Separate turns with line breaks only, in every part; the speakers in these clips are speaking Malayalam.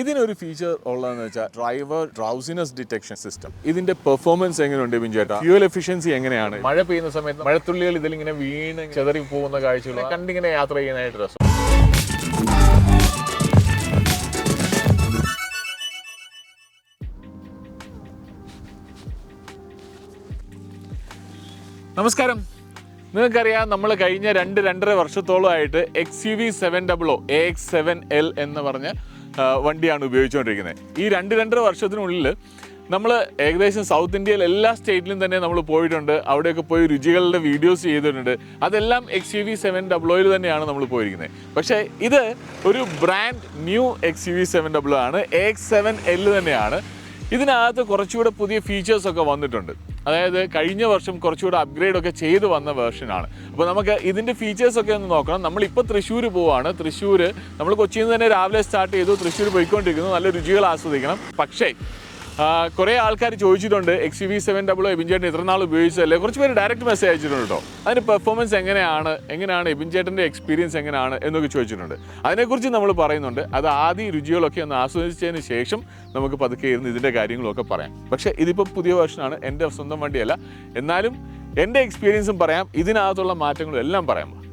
ഇതിനൊരു ഫീച്ചർ ഉള്ളതെന്ന് വെച്ചാൽ ഡ്രൈവർ ഡ്രൗസിനസ് ഡിറ്റക്ഷൻ സിസ്റ്റം ഇതിന്റെ പെർഫോമൻസ് എങ്ങനെയുണ്ട് ബിഞ്ചേട്ടാ? ഫ്യൂൽ എഫിഷ്യൻസി എങ്ങനെയാണ്? മഴ പെയ്യുന്ന സമയത്ത് മഴത്തുള്ളികൾ ഇതിലിങ്ങനെ വീണ് ചെതറി പോകുന്ന കാഴ്ചകൾ കണ്ടിങ്ങനെ യാത്ര ചെയ്യാനായിട്ട് രസം. നമസ്കാരം. നിങ്ങൾക്കറിയാം നമ്മൾ കഴിഞ്ഞ രണ്ട് രണ്ടര വർഷത്തോളമായിട്ട് X U V seven double O A X seven L എന്ന് പറഞ്ഞ വണ്ടിയാണ് ഉപയോഗിച്ചുകൊണ്ടിരിക്കുന്നത്. ഈ രണ്ട് രണ്ടര വർഷത്തിനുള്ളിൽ നമ്മൾ ഏകദേശം സൗത്ത് ഇന്ത്യയിൽ എല്ലാ സ്റ്റേറ്റിലും തന്നെ നമ്മൾ പോയിട്ടുണ്ട്. അവിടെയൊക്കെ പോയി രുചികളുടെ വീഡിയോസ് ചെയ്തിട്ടുണ്ട്. അതെല്ലാം എക്സ് യു വി സെവൻ ഡബ്ലോയിൽ തന്നെയാണ് നമ്മൾ പോയിരിക്കുന്നത്. പക്ഷേ ഇത് ഒരു brand new X U V seven double O ആണ്. എക്സ് സെവൻ എൽ തന്നെയാണ്. ഇതിനകത്ത് കുറച്ചുകൂടെ പുതിയ ഫീച്ചേഴ്സൊക്കെ വന്നിട്ടുണ്ട്. അതായത് കഴിഞ്ഞ വർഷം കുറച്ചുകൂടെ അപ്ഗ്രേഡ് ഒക്കെ ചെയ്ത് വന്ന വേർഷനാണ് അപ്പോൾ നമുക്ക് ഇതിന്റെ ഫീച്ചേഴ്സൊക്കെ ഒന്ന് നോക്കണം. നമ്മളിപ്പോൾ തൃശ്ശൂർ പോവാണ്. തൃശ്ശൂർ നമ്മൾ കൊച്ചിയിൽ നിന്ന് തന്നെ രാവിലെ സ്റ്റാർട്ട് ചെയ്തു. തൃശ്ശൂർ പോയിക്കൊണ്ടിരിക്കുന്നു. നല്ല രുചികൾ ആസ്വദിക്കണം. പക്ഷേ കുറേ ആൾക്കാർ ചോദിച്ചിട്ടുണ്ട് X U V seven double Abin ചേട്ടൻ ഇത്ര നാൾ ഉപയോഗിച്ചതല്ലേ? കുറച്ച് പേര് ഡയറക്റ്റ് മെസ്സേജ് അയച്ചിട്ടുണ്ട് കേട്ടോ. അതിന് പെർഫോമൻസ് എങ്ങനെയാണ്? എങ്ങനെയാണ് എബിൻ ചേട്ടന്റെ എക്സ്പീരിയൻസ് എങ്ങനെയാണ് എന്നൊക്കെ ചോദിച്ചിട്ടുണ്ട്. അതിനെക്കുറിച്ച് നമ്മൾ പറയുന്നുണ്ട്. അത് ആദ്യ രുചികളൊക്കെ ഒന്ന് ആസ്വദിച്ചതിന് ശേഷം നമുക്ക് പതുക്കെ ഇരുന്ന് ഇതിന്റെ കാര്യങ്ങളൊക്കെ പറയാം. പക്ഷേ ഇതിപ്പോൾ പുതിയ വേർഷനാണ് എന്റെ സ്വന്തം വണ്ടിയല്ല. എന്നാലും എന്റെ എക്സ്പീരിയൻസും പറയാം. ഇതിനകത്തുള്ള മാറ്റങ്ങളും എല്ലാം പറയാം.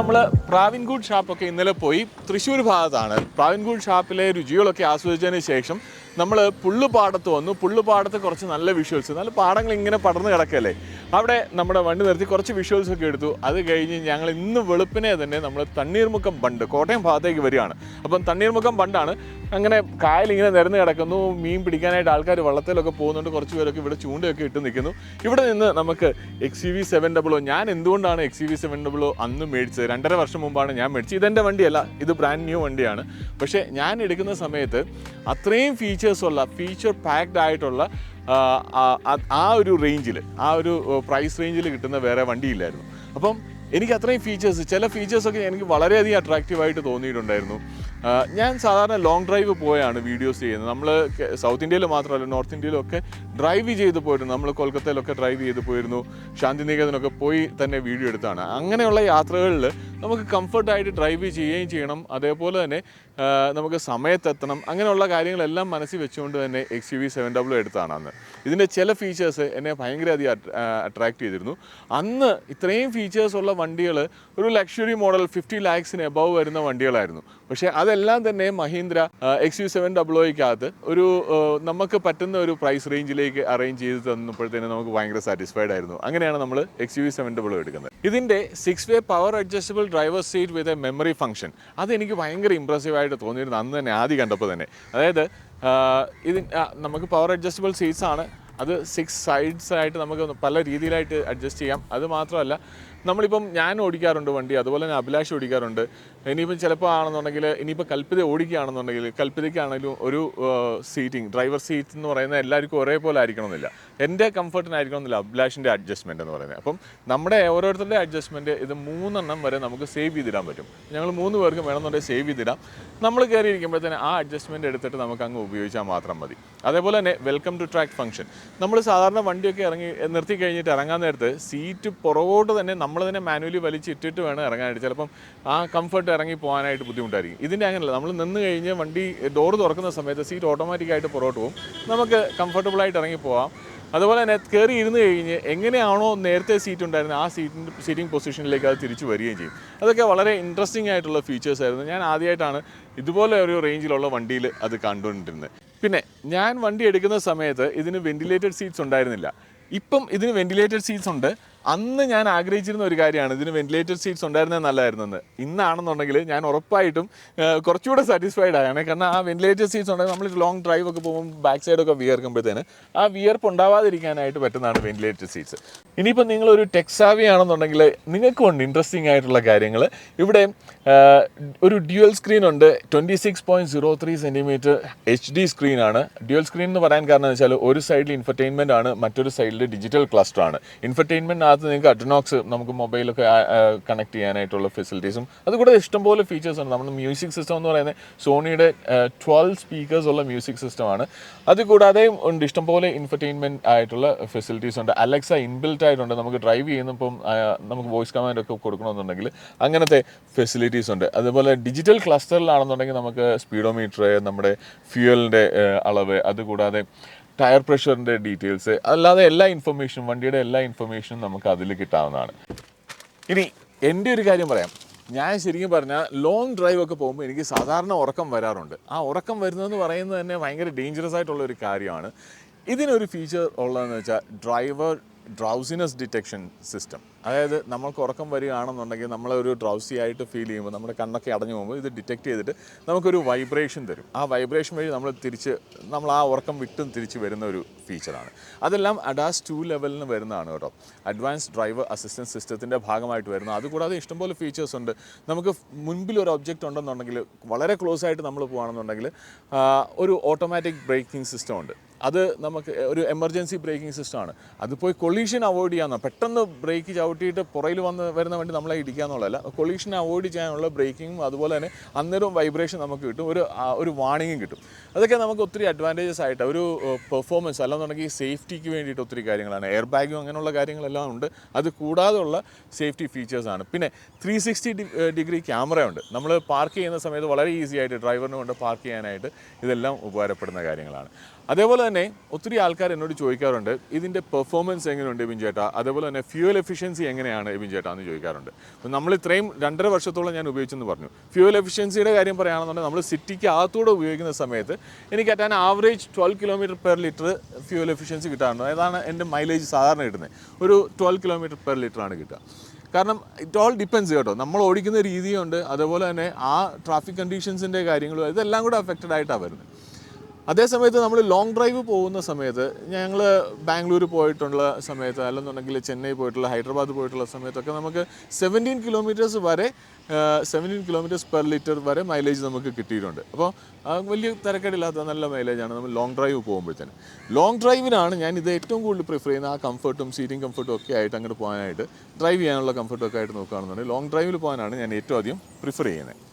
നമ്മൾ പ്രാവിൻകൂട് ഷാപ്പൊക്കെ ഇന്നലെ പോയി തൃശ്ശൂർ ഭാഗത്താണ്. പ്രാവിൻകൂട് ഷാപ്പിലെ രുചികളൊക്കെ ആസ്വദിച്ചതിന് ശേഷം നമ്മൾ പുള്ളുപാടത്ത് വന്നു. പുള്ളുപാടത്ത് കുറച്ച് നല്ല വിഷ്വൽസ് നല്ല പാടങ്ങൾ ഇങ്ങനെ പടർന്ന് കിടക്കല്ലേ? അവിടെ നമ്മുടെ വണ്ടി നിർത്തി കുറച്ച് വിഷ്വൽസ് ഒക്കെ എടുത്തു. അത് കഴിഞ്ഞ് ഞങ്ങൾ ഇന്ന് വെളുപ്പിനെ തന്നെ നമ്മൾ തണ്ണീർമുഖം ബണ്ട് കോട്ടയം ഭാഗത്തേക്ക് വരികയാണ്. അപ്പം തണ്ണീർമുഖം ബണ്ടാണ്. അങ്ങനെ കായലിങ്ങനെ നിരന്ന് കിടക്കുന്നു. മീൻ പിടിക്കാനായിട്ട് ആൾക്കാർ വള്ളത്തിലൊക്കെ പോകുന്നുണ്ട്. കുറച്ച് പേരൊക്കെ ഇവിടെ ചൂണ്ടയൊക്കെ ഇട്ട് നിൽക്കുന്നു. ഇവിടെ നിന്ന് നമുക്ക് X U V seven double O ഞാൻ എന്തുകൊണ്ടാണ് X U V seven double O അന്ന് മേടിച്ചത്? രണ്ടര വർഷം മുമ്പാണ് ഞാൻ മേടിച്ചത്. ഇതെന്റെ വണ്ടിയല്ല. ഇത് ബ്രാൻഡ് ന്യൂ വണ്ടിയാണ്. പക്ഷേ ഞാൻ എടുക്കുന്ന സമയത്ത് അത്രയും ഫീച്ചേഴ്സുള്ള ഫീച്ചർ പാക്ഡ് ആയിട്ടുള്ള ആ, ഒരു റേഞ്ചിൽ ആ ഒരു പ്രൈസ് റേഞ്ചിൽ കിട്ടുന്ന വേറെ വണ്ടിയില്ലായിരുന്നു. അപ്പം എനിക്ക് അത്രയും ഫീച്ചേഴ്സ് ചില ഫീച്ചേഴ്സൊക്കെ എനിക്ക് വളരെയധികം അട്രാക്റ്റീവായിട്ട് തോന്നിയിട്ടുണ്ടായിരുന്നു. ഞാൻ സാധാരണ ലോങ് ഡ്രൈവ് പോയാണ് വീഡിയോസ് ചെയ്യുന്നത്. നമ്മൾ സൗത്ത് ഇന്ത്യയിൽ മാത്രമല്ല നോർത്ത് ഇന്ത്യയിലൊക്കെ ഡ്രൈവ് ചെയ്ത് പോയിരുന്നു. നമ്മൾ കൊൽക്കത്തയിലൊക്കെ ഡ്രൈവ് ചെയ്ത് പോയിരുന്നു. ശാന്തിനികേതനൊക്കെ പോയി തന്നെ വീഡിയോ എടുത്താണ്. അങ്ങനെയുള്ള യാത്രകളിൽ നമുക്ക് കംഫർട്ടായിട്ട് ഡ്രൈവ് ചെയ്യുകയും ചെയ്യണം. അതേപോലെ തന്നെ നമുക്ക് സമയത്തെത്തണം. അങ്ങനെയുള്ള കാര്യങ്ങളെല്ലാം മനസ്സിൽ വെച്ചുകൊണ്ട് തന്നെ X U V seven W എടുത്താണ് അന്ന്. ഇതിന്റെ ചില ഫീച്ചേഴ്സ് എന്നെ ഭയങ്കരധികം അട്രാക്ട് ചെയ്തിരുന്നു. അന്ന് ഇത്രയും ഫീച്ചേഴ്സ് ഉള്ള വണ്ടികൾ ഒരു ലക്ഷറി മോഡൽ ഫിഫ്റ്റി ലാക്സിന് എബവ് വരുന്ന വണ്ടികളായിരുന്നു. പക്ഷേ അതെല്ലാം തന്നെ മഹീന്ദ്ര എക്സ് യു സെവൻ ഡബ്ല്യുക്കകത്ത് ഒരു നമുക്ക് പറ്റുന്ന ഒരു പ്രൈസ് റേഞ്ചിലേക്ക് അറേഞ്ച് ചെയ്ത് തന്നപ്പോഴത്തേനും നമുക്ക് ഭയങ്കര സാറ്റിസ്ഫൈഡ് ആയിരുന്നു. അങ്ങനെയാണ് നമ്മൾ എക്സ് യു സെവൻ ഡബ്ല്യു എടുക്കുന്നത്. ഇതിന്റെ six way power adjustable driver seat with a memory function അതെനിക്ക് ഭയങ്കര ഇമ്പ്രസീവ് ആയിട്ട് തോന്നിയിരുന്നു അന്ന് തന്നെ ആദ്യം കണ്ടപ്പോൾ തന്നെ. അതായത് ഇത് നമുക്ക് പവർ അഡ്ജസ്റ്റബിൾ സീറ്റ്സ് ആണ്. അത് സിക്സ് സൈഡ്സ് ആയിട്ട് നമുക്ക് പല രീതിയിലായിട്ട് അഡ്ജസ്റ്റ് ചെയ്യാം. അത് മാത്രമല്ല നമ്മളിപ്പം ഞാൻ ഓടിക്കാറുണ്ട് വണ്ടി അതുപോലെ തന്നെ അഭിലാഷ് ഓടിക്കാറുണ്ട്. ഇനിയിപ്പം ചിലപ്പോൾ ആണെന്നുണ്ടെങ്കിൽ ഇനിയിപ്പോൾ കൽപ്പിത ഓടിക്കുകയാണെന്നുണ്ടെങ്കിൽ കൽപ്പിതയ്ക്കാണെങ്കിലും ഒരു സീറ്റിംഗ് ഡ്രൈവർ സീറ്റ് എന്ന് പറയുന്നത് എല്ലാവർക്കും ഒരേപോലെ ആയിരിക്കണമെന്നില്ല. എന്റെ കംഫർട്ടിനായിരിക്കണമെന്നില്ല അഭിലാഷിന്റെ അഡ്ജസ്റ്റ്മെന്റ് എന്ന് പറയുന്നത്. അപ്പം നമ്മുടെ ഓരോരുത്തരുടെ അഡ്ജസ്റ്റ്മെന്റ് ഇത് മൂന്നെണ്ണം വരെ നമുക്ക് സേവ് ചെയ്തിടാൻ പറ്റും. ഞങ്ങൾ മൂന്ന് പേർക്കും വേണമെന്നുണ്ടെങ്കിൽ സേവ് ചെയ്തിടാം. നമ്മൾ കയറിയിരിക്കുമ്പോഴത്തേന് ആ അഡ്ജസ്റ്റ്മെന്റ് എടുത്തിട്ട് നമുക്ക് അങ്ങ് ഉപയോഗിച്ചാൽ മാത്രം മതി. അതേപോലെ തന്നെ വെൽക്കം ടു ട്രാക്ക് ഫംഗ്ഷൻ നമ്മൾ സാധാരണ വണ്ടിയൊക്കെ ഇറങ്ങി നിർത്തി കഴിഞ്ഞിട്ട് ഇറങ്ങാൻ നേരത്ത് സീറ്റ് പുറകോട്ട് തന്നെ നമ്മൾ തന്നെ മാനുവലി വലിച്ചിട്ടിട്ട് വേണം ഇറങ്ങാനായിട്ട്. ചിലപ്പം ആ കംഫർട്ട് ഇറങ്ങി പോകാനായിട്ട് ബുദ്ധിമുട്ടായിരിക്കും. ഇതിന്റെ അങ്ങനെയല്ല നമ്മൾ നിന്ന് കഴിഞ്ഞ് വണ്ടി ഡോർ തുറക്കുന്ന സമയത്ത് സീറ്റ് ഓട്ടോമാറ്റിക്കായിട്ട് പുറകോട്ട് പോകും. നമുക്ക് കംഫർട്ടബിളായിട്ട് ഇറങ്ങി പോകാം. അതുപോലെ തന്നെ കയറി ഇരുന്ന് കഴിഞ്ഞ് എങ്ങനെയാണോ നേരത്തെ സീറ്റ് ഉണ്ടായിരുന്നത് ആ സീറ്റിന്റെ സീറ്റിംഗ് പൊസിഷനിലേക്ക് അത് തിരിച്ചു വരികയും ചെയ്യും. അതൊക്കെ വളരെ ഇൻട്രസ്റ്റിംഗ് ആയിട്ടുള്ള ഫീച്ചേഴ്സ് ആയിരുന്നു. ഞാൻ ആദ്യമായിട്ടാണ് ഇതുപോലെ ഒരു റേഞ്ചിലുള്ള വണ്ടിയിൽ അത് കണ്ടുകൊണ്ടിരുന്നത്. പിന്നെ ഞാൻ വണ്ടി എടുക്കുന്ന സമയത്ത് ഇതിന് വെന്റിലേറ്റഡ് സീറ്റ്സ് ഉണ്ടായിരുന്നില്ല. ഇപ്പം ഇതിന് വെന്റിലേറ്റഡ് സീറ്റ്സ് ഉണ്ട്. അന്ന് ഞാൻ ആഗ്രഹിച്ചിരുന്ന ഒരു കാര്യമാണ്. ഇതിന് വെന്റിലേറ്റർ സീറ്റ്സ് ഉണ്ടായിരുന്നത് നല്ലതായിരുന്നെന്ന് ഇന്നാണെന്നുണ്ടെങ്കിൽ ഞാൻ ഉറപ്പായിട്ടും കുറച്ചുകൂടെ സാറ്റിസ്ഫൈഡ് ആയാണ്. കാരണം ആ വെന്റിലേറ്റർ സീറ്റ്സ് ഉണ്ടെങ്കിൽ നമ്മൾ ലോങ് ഡ്രൈവ് ഒക്കെ പോകുമ്പോൾ ബാക്ക് സൈഡൊക്കെ വിയർക്കുമ്പോഴത്തേന് ആ വിയർപ്പ് ഉണ്ടാവാതിരിക്കാനായിട്ട് പറ്റുന്നതാണ് വെന്റിലേറ്റർ സീറ്റ്സ് ഇനിയിപ്പോൾ നിങ്ങളൊരു ടെക്സാവി ആണെന്നുണ്ടെങ്കിൽ നിങ്ങൾക്ക് ഉണ്ട് ഇൻട്രസ്റ്റിംഗ് ആയിട്ടുള്ള കാര്യങ്ങൾ ഇവിടെ ഒരു ഡ്യുവൽ സ്ക്രീൻ ഉണ്ട്. Twenty six point zero three centimetre H D സ്ക്രീനാണ് dual screen എന്ന് പറയാൻ കാരണം എന്ന് വെച്ചാൽ ഒരു സൈഡിൽ ഇൻഫർടൈൻമെന്റ് ആണ് മറ്റൊരു സൈഡിൽ ഡിജിറ്റൽ ക്ലസ്റ്റർ ആണ്. ഇൻഫർടൈൻമെന്റിനകത്ത് നിങ്ങൾക്ക് അഡ്നോക്സ് നമുക്ക് മൊബൈലൊക്കെ കണക്ട് ചെയ്യാനായിട്ടുള്ള ഫെസിലിറ്റീസും അതുകൂടെ ഇഷ്ടംപോലെ ഫീച്ചേഴ്സ് ഉണ്ട്. നമ്മുടെ മ്യൂസിക് സിസ്റ്റം എന്ന് പറയുന്നത് സോണിയുടെ ട്വൽവ് സ്പീക്കേഴ്സ് ഉള്ള മ്യൂസിക് സിസ്റ്റമാണ് അതുകൂടാതെ ഉണ്ട് ഇഷ്ടംപോലെ ഇൻഫർടൈൻമെന്റ് ആയിട്ടുള്ള ഫെസിലിറ്റീസ് ഉണ്ട്. അലക്സ ഇൻബിൽറ്റ് ആയിട്ടുണ്ട്. നമുക്ക് ഡ്രൈവ് ചെയ്യുന്നപ്പം നമുക്ക് വോയിസ് കമാൻഡ് ഒക്കെ കൊടുക്കണമെന്നുണ്ടെങ്കിൽ അങ്ങനത്തെ ഫെസിലിറ്റീസ് ഉണ്ട്. അതുപോലെ ഡിജിറ്റൽ ക്ലസ്റ്ററിലാണെന്നുണ്ടെങ്കിൽ നമുക്ക് സ്പീഡോമീറ്റർ നമ്മുടെ ഫ്യൂവലിന്റെ അളവ്. അതുകൂടാതെ ടയർ പ്രഷറിന്റെ ഡീറ്റെയിൽസ് അല്ലാതെ എല്ലാ ഇൻഫർമേഷനും വണ്ടിയുടെ എല്ലാ ഇൻഫർമേഷനും നമുക്ക് അതിൽ കിട്ടാവുന്നതാണ്. ഇനി എന്റെ ഒരു കാര്യം പറയാം. ഞാൻ ശരിക്കും പറഞ്ഞാൽ ലോങ് ഡ്രൈവ് ഒക്കെ പോകുമ്പോൾ എനിക്ക് സാധാരണ ഉറക്കം വരാറുണ്ട്. ആ ഉറക്കം വരുന്നതെന്ന് പറയുന്നത് തന്നെ ഭയങ്കര ഡേഞ്ചറസ് ആയിട്ടുള്ള ഒരു കാര്യമാണ്. ഇതിനൊരു ഫീച്ചർ ഉള്ളതെന്ന് വെച്ചാൽ ഡ്രൈവർ ഡ്രൗസിനെസ് ഡിറ്റക്ഷൻ സിസ്റ്റം അതായത് നമ്മൾക്ക് ഉറക്കം വരികയാണെന്നുണ്ടെങ്കിൽ നമ്മളൊരു ഡ്രൗസി ആയിട്ട് ഫീൽ ചെയ്യുമ്പോൾ നമ്മുടെ കണ്ണൊക്കെ അടഞ്ഞു പോകുമ്പോൾ ഇത് ഡിറ്റക്ട് ചെയ്തിട്ട് നമുക്കൊരു വൈബ്രേഷൻ തരും. ആ വൈബ്രേഷൻ വഴി നമ്മൾ തിരിച്ച് നമ്മൾ ആ ഉറക്കം വിട്ടും തിരിച്ച് വരുന്ന ഒരു ഫീച്ചറാണ് അതെല്ലാം അഡാസ് ടു ലെവലിന് വരുന്നതാണ് കേട്ടോ. അഡ്വാൻസ് ഡ്രൈവർ അസിസ്റ്റൻസ് സിസ്റ്റത്തിന്റെ ഭാഗമായിട്ട് വരുന്നത് അതുകൂടാതെ ഇഷ്ടംപോലെ ഫീച്ചേഴ്സ് ഉണ്ട്. നമുക്ക് മുൻപിൽ ഒരു ഒബ്ജക്റ്റ് ഉണ്ടെന്നുണ്ടെങ്കിൽ വളരെ ക്ലോസ് ആയിട്ട് നമ്മൾ പോകുകയാണെന്നുണ്ടെങ്കിൽ ഒരു ഓട്ടോമാറ്റിക് ബ്രേക്കിംഗ് സിസ്റ്റം ഉണ്ട്. അത് നമുക്ക് ഒരു എമർജൻസി ബ്രേക്കിംഗ് സിസ്റ്റമാണ് അത് പോയി കൊളീഷൻ അവോയ്ഡ് ചെയ്യാമെന്നോ പെട്ടെന്ന് ബ്രേക്ക് ചവിട്ടിയിട്ട് പുറയിൽ വന്ന് വരുന്ന വണ്ടി നമ്മളെ ഇടിക്കുക എന്നുള്ളതല്ല. കൊളീഷൻ അവോയ്ഡ് ചെയ്യാനുള്ള ബ്രേക്കിങ്ങും അതുപോലെ തന്നെ അന്നേരവും വൈബ്രേഷൻ നമുക്ക് കിട്ടും. ഒരു ഒരു വാണിങ്ങും കിട്ടും. അതൊക്കെ നമുക്ക് ഒത്തിരി അഡ്വാന്റേജസ് ആയിട്ട് ഒരു പെർഫോമൻസ് അല്ലെന്നുണ്ടെങ്കിൽ സേഫ്റ്റിക്ക് വേണ്ടിയിട്ട് ഒത്തിരി കാര്യങ്ങളാണ്. എയർ ബാഗും അങ്ങനെയുള്ള കാര്യങ്ങളെല്ലാം ഉണ്ട്. അത് കൂടാതെയുള്ള സേഫ്റ്റി ഫീച്ചേഴ്സാണ് പിന്നെ ത്രീ സിക്സ്റ്റി ഡിഗ്രി ക്യാമറയുണ്ട് നമ്മൾ പാർക്ക് ചെയ്യുന്ന സമയത്ത് വളരെ ഈസി ആയിട്ട് ഡ്രൈവറിന് കൊണ്ട് പാർക്ക് ചെയ്യാനായിട്ട് ഇതെല്ലാം ഉപകാരപ്പെടുന്ന കാര്യങ്ങളാണ്. അതേപോലെ തന്നെ ഒത്തിരി ആൾക്കാർ എന്നോട് ചോദിക്കാറുണ്ട് ഇതിന്റെ പെർഫോമൻസ് എങ്ങനെയുണ്ട് എബിൻ ചേട്ടാ? അതേപോലെ തന്നെ ഫ്യൂവൽ എഫിഷ്യൻസി എങ്ങനെയാണ് എബിൻ ചേട്ടാ? എന്ന് ചോദിക്കാറുണ്ട്. അപ്പോൾ നമ്മൾ ഇത്രയും രണ്ടര വർഷത്തോളം ഞാൻ ഉപയോഗിച്ചെന്ന് പറഞ്ഞു. ഫ്യൂവൽ എഫിഷ്യൻസിയുടെ കാര്യം പറയുകയാണെന്നുണ്ടെങ്കിൽ നമ്മൾ സിറ്റിക്ക് അകത്തൂടെ ഉപയോഗിക്കുന്ന സമയത്ത് എനിക്ക് at an average twelve kilometre per litre fuel efficiency കിട്ടാറുണ്ട്. അതാണ് എന്റെ മൈലേജ് സാധാരണ കിട്ടുന്നത്. ഒരു ട്വൽവ് കിലോമീറ്റർ പെർ ലിറ്റർ ആണ് കിട്ടുക. കാരണം ഇറ്റ് ഓൾ ഡിപ്പെൻസ് കേട്ടോ. നമ്മൾ ഓടിക്കുന്ന രീതിയുണ്ട്. അതുപോലെ തന്നെ ആ ട്രാഫിക് കണ്ടീഷൻസിന്റെ കാര്യങ്ങളും ഇതെല്ലാം കൂടെ അഫക്റ്റഡ് ആയിട്ടാണ് വരുന്നത്. അതേസമയത്ത് നമ്മൾ ലോങ് ഡ്രൈവ് പോകുന്ന സമയത്ത് ഞങ്ങൾ ബാംഗ്ലൂർ പോയിട്ടുള്ള സമയത്ത് അല്ലെന്നുണ്ടെങ്കിൽ ചെന്നൈ പോയിട്ടുള്ള ഹൈദരാബാദ് പോയിട്ടുള്ള സമയത്തൊക്കെ നമുക്ക് സെവന്റീൻ കിലോമീറ്റേഴ്സ് വരെ സെവന്റീൻ കിലോമീറ്റേഴ്സ് പെർ ലിറ്റർ വരെ മൈലേജ് നമുക്ക് കിട്ടിയിട്ടുണ്ട്. അപ്പോൾ വലിയ തിരക്കേടില്ലാത്ത നല്ല മൈലേജാണ് നമ്മൾ ലോങ് ഡ്രൈവ് പോകുമ്പോഴത്തേന്. ലോങ് ഡ്രൈവിനാണ് ഞാൻ ഇത് ഏറ്റവും കൂടുതൽ പ്രിഫർ ചെയ്യുന്നത് ആ കംഫർട്ടും സീറ്റിംഗ് കംഫർട്ടും ഒക്കെ ആയിട്ട് അങ്ങോട്ട് പോകാനായിട്ട് ഡ്രൈവ് ചെയ്യാനുള്ള കംഫർട്ടൊക്കെ ആയിട്ട് നോക്കുകയാണെന്നുണ്ടെങ്കിൽ ലോങ് ഡ്രൈവിൽ പോകാനാണ് ഞാൻ ഏറ്റവും അധികം പ്രിഫർ ചെയ്യുന്നത്.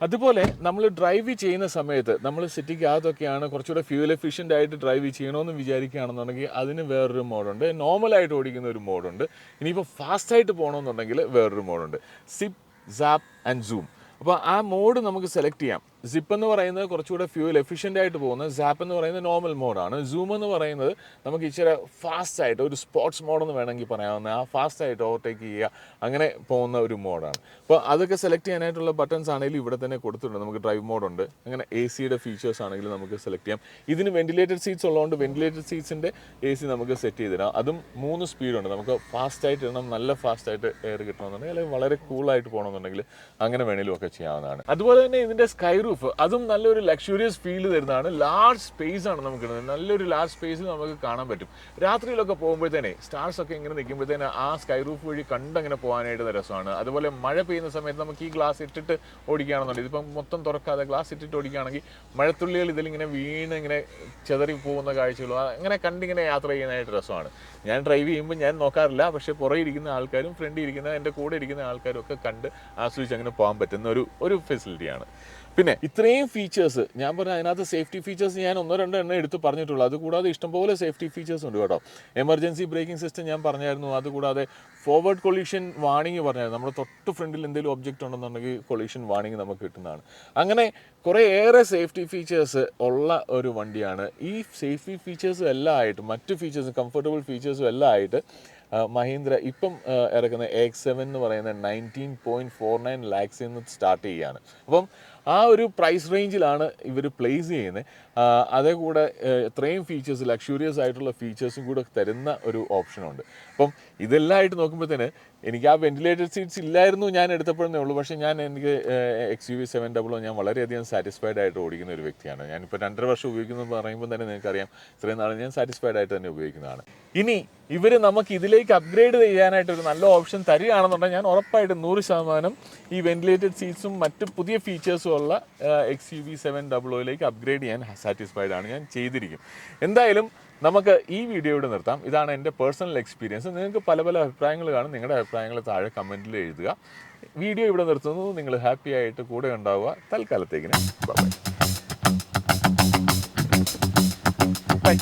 അതുപോലെ നമ്മൾ ഡ്രൈവ് ചെയ്യുന്ന സമയത്ത് നമ്മൾ സിറ്റിക്കകത്തൊക്കെയാണ് കുറച്ചുകൂടെ ഫ്യൂൽ എഫിഷ്യന്റ് ആയിട്ട് ഡ്രൈവ് ചെയ്യണമെന്ന് വിചാരിക്കുകയാണെന്നുണ്ടെങ്കിൽ അതിന് വേറൊരു മോഡുണ്ട് നോർമലായിട്ട് ഓടിക്കുന്ന ഒരു മോഡുണ്ട് ഇനിയിപ്പോൾ ഫാസ്റ്റായിട്ട് പോകണമെന്നുണ്ടെങ്കിൽ വേറൊരു മോഡുണ്ട് സിപ് സാപ്പ് ആൻഡ് സൂം അപ്പോൾ ആ മോഡ് നമുക്ക് സെലക്ട് ചെയ്യാം. സിപ്പ് എന്ന് പറയുന്നത് കുറച്ചുകൂടെ ഫ്യൂൽ എഫിഷ്യന്റ് ആയിട്ട് പോകുന്നത്. സാപ്പ് എന്ന് പറയുന്നത് നോർമൽ മോഡാണ് സൂം എന്ന് പറയുന്നത് നമുക്ക് ഇച്ചിരി ഫാസ്റ്റ് ആയിട്ട് ഒരു സ്പോർട്സ് മോഡെന്ന് വേണമെങ്കിൽ പറയാവുന്ന ആ ഫാസ്റ്റ് ആയിട്ട് ഓവർടേക്ക് ചെയ്യുക അങ്ങനെ പോകുന്ന ഒരു മോഡാണ് അപ്പോൾ അതൊക്കെ സെലക്ട് ചെയ്യാനായിട്ടുള്ള ബട്ടൺസ് ആണെങ്കിലും ഇവിടെ തന്നെ കൊടുത്തിട്ടുണ്ട്. നമുക്ക് ഡ്രൈവ് മോഡുണ്ട് അങ്ങനെ എ സിയുടെ ഫീച്ചേഴ്സ് ആണെങ്കിലും നമുക്ക് സെലക്ട് ചെയ്യാം. ഇതിന് വെന്റിലേറ്റഡ് സീറ്റ്സ് ഉള്ളതുകൊണ്ട് വെന്റിലേറ്റഡ് സീറ്റ്സിന്റെ എ സി നമുക്ക് സെറ്റ് ചെയ്തിടാം അതും മൂന്ന് സ്പീഡുണ്ട് നമുക്ക് ഫാസ്റ്റ് ആയിട്ട് ഇടണം നല്ല ഫാസ്റ്റ് ആയിട്ട് എയർ കിട്ടണമെന്നുണ്ടെങ്കിൽ അല്ലെങ്കിൽ വളരെ കൂളായിട്ട് പോകണമെന്നുണ്ടെങ്കിൽ അങ്ങനെ വേണേലും ഒക്കെ ചെയ്യാവുന്നതാണ്. അതുപോലെ തന്നെ ഇതിന്റെ സ്കൈ അതും നല്ലൊരു ലക്ഷൂറിയസ് ഫീൽ തരുന്നതാണ്. ലാർജ് സ്പേസ് ആണ് നമുക്ക് നല്ലൊരു ലാർജ് സ്പേസ് നമുക്ക് കാണാൻ പറ്റും. രാത്രിയിലൊക്കെ പോകുമ്പോഴത്തേനെ സ്റ്റാർസ് ഒക്കെ ഇങ്ങനെ നിൽക്കുമ്പോഴത്തേനെ ആ സ്കൈ റൂഫ് വഴി കണ്ടങ്ങനെ പോകാനായിട്ട് രസമാണ്. അതുപോലെ മഴ പെയ്യുന്ന സമയത്ത് നമുക്ക് ഈ ഗ്ലാസ് ഇട്ടിട്ട് ഓടിക്കുകയാണെന്നുണ്ടെങ്കിൽ ഇതിപ്പം മൊത്തം തുറക്കാതെ ഗ്ലാസ് ഇട്ടിട്ട് ഓടിക്കുകയാണെങ്കിൽ മഴത്തുള്ളികൾ ഇതിലിങ്ങനെ വീണ് ഇങ്ങനെ ചെതറി പോകുന്ന കാഴ്ചകളും അങ്ങനെ കണ്ടിങ്ങനെ യാത്ര ചെയ്യുന്നതായിട്ട് രസമാണ്. ഞാൻ ഡ്രൈവ് ചെയ്യുമ്പോൾ ഞാൻ നോക്കാറില്ല. പക്ഷേ പുറകെ ഇരിക്കുന്ന ആൾക്കാരും ഫ്രണ്ടിൽ ഇരിക്കുന്ന എന്റെ കൂടെ ഇരിക്കുന്ന ആൾക്കാരും ഒക്കെ കണ്ട് ആസ്വദിച്ച് അങ്ങനെ പോകാൻ പറ്റുന്ന ഒരു ഒരു ഫെസിലിറ്റിയാണ് പിന്നെ ഇത്രയും ഫീച്ചേഴ്സ് ഞാൻ പറഞ്ഞ അതിനകത്ത് സേഫ്റ്റി ഫീച്ചേഴ്സ് ഞാൻ ഒന്നോ രണ്ടോ എണ്ണം എടുത്ത് പറഞ്ഞിട്ടുള്ളൂ. അതുകൂടാതെ ഇഷ്ടംപോലെ സേഫ്റ്റി ഫീച്ചേഴ്സ് ഉണ്ട് കേട്ടോ. എമർജൻസി ബ്രേക്കിംഗ് സിസ്റ്റം ഞാൻ പറഞ്ഞായിരുന്നു. അതുകൂടാതെ ഫോർവേഡ് കൊളീഷൻ വാണിംഗ് പറഞ്ഞായിരുന്നു. നമ്മുടെ തൊട്ട് ഫ്രണ്ടിൽ എന്തെങ്കിലും ഒബ്ജക്റ്റ് ഉണ്ടെന്നുണ്ടെങ്കിൽ കൊളീഷൻ വാണിംഗ് നമുക്ക് കിട്ടുന്നതാണ്. അങ്ങനെ കുറേ ഏറെ സേഫ്റ്റി ഫീച്ചേഴ്സ് ഉള്ള ഒരു വണ്ടിയാണ്. ഈ സേഫ്റ്റി ഫീച്ചേഴ്സും എല്ലാം ആയിട്ട് മറ്റ് ഫീച്ചേഴ്സും കംഫർട്ടബിൾ ഫീച്ചേഴ്സും എല്ലാം ആയിട്ട് മഹീന്ദ്ര ഇപ്പം ഇറക്കുന്ന എക്സ് സെവൻ എന്ന് പറയുന്ന നയന്റീൻ പോയിന്റ് ഫോർ നയൻ ലാക്സിൽ നിന്ന് സ്റ്റാർട്ട് ചെയ്യുകയാണ് അപ്പം ആ ഒരു പ്രൈസ് റേഞ്ചിലാണ് ഇവർ പ്ലേസ് ചെയ്യുന്നത് അതേ കൂടെ എത്രയും ഫീച്ചേഴ്സ് ലക്ഷൂറിയസ് ആയിട്ടുള്ള ഫീച്ചേഴ്സും കൂടെ തരുന്ന ഒരു ഓപ്ഷനുണ്ട് അപ്പം ഇതെല്ലാം ആയിട്ട് നോക്കുമ്പോഴത്തേന് എനിക്ക് ആ വെന്റിലേറ്റഡ് സീറ്റ്സ് ഇല്ലായിരുന്നു ഞാൻ എടുത്തപ്പോഴേ ഉള്ളൂ. പക്ഷേ ഞാൻ എനിക്ക് X U V seven double O ഞാൻ വളരെയധികം സാറ്റിസ്ഫൈഡ് ആയിട്ട് ഓടിക്കുന്ന ഒരു വ്യക്തിയാണ്. ഞാനിപ്പോൾ രണ്ടര വർഷം ഉപയോഗിക്കുന്നു പറയുമ്പോൾ തന്നെ നിങ്ങൾക്കറിയാം ഇത്രയും നാളെ ഞാൻ സാറ്റിസ്ഫൈഡ് ആയിട്ട് തന്നെ ഉപയോഗിക്കുന്നതാണ്. ഇനി ഇവർ നമുക്ക് ഇതിലേക്ക് അപ്ഗ്രേഡ് ചെയ്യാനായിട്ട് ഒരു നല്ല ഓപ്ഷൻ തരികയാണെന്നുണ്ടെങ്കിൽ ഞാൻ ഉറപ്പായിട്ട് നൂറ് ശതമാനം ഈ വെന്റിലേറ്റഡ് സീറ്റ്സും മറ്റ് പുതിയ ഫീച്ചേഴ്സും ഉള്ള X U V seven double ഒയിലേക്ക് upgrade ചെയ്യാൻ സാറ്റിസ്ഫൈഡ് ആണ് ഞാൻ ചെയ്തിരിക്കും. എന്തായാലും നമുക്ക് ഈ വീഡിയോ ഇവിടെ നിർത്താം. ഇതാണ് എന്റെ പേഴ്സണൽ എക്സ്പീരിയൻസ് നിങ്ങൾക്ക് പല പല അഭിപ്രായങ്ങൾ കാണും. നിങ്ങളുടെ അഭിപ്രായങ്ങൾ താഴെ കമന്റിൽ എഴുതുക. വീഡിയോ ഇവിടെ നിർത്തുന്നു. നിങ്ങൾ ഹാപ്പി ആയിട്ട് കൂടെ ഉണ്ടാവുക. തൽക്കാലത്തേക്കിന് ബൈ